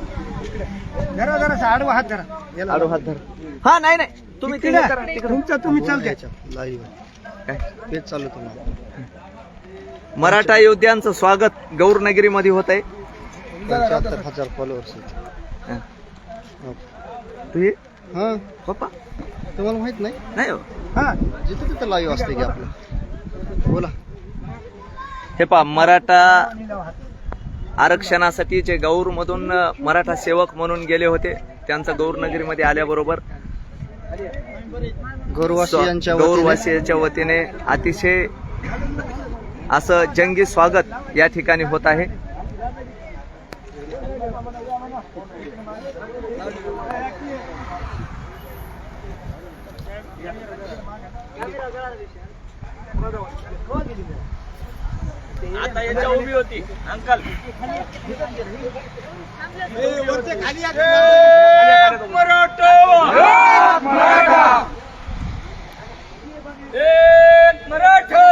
जरा जरा आडवा हात धरा याला आडो हात धर हा नाही नाही तुम्ही तुम्ही चालते काय? तेच चालू तुम्हाला. मराठा योद्ध्यांचं स्वागत गौरनगरी मध्ये होत आहे पंच्याहत्तर हजार फॉलोअर्स हा. पप्पा? तुम्हाला माहीत नाही? नाही हो. हा. जिथे तिथं लाईव्ह असते की आपलं. बोला. हे पा मराठा आरक्षणासाठी जे गौर मधून मराठा सेवक म्हणून गेले होते त्यांचं गौरनगरीमध्ये आल्याबरोबर गौरवासियांच्या वतीने अतिशय असं जंगी स्वागत या ठिकाणी होत आहे. आता याच्या उभी होती अंकल. मराठा. मराठा. मराठा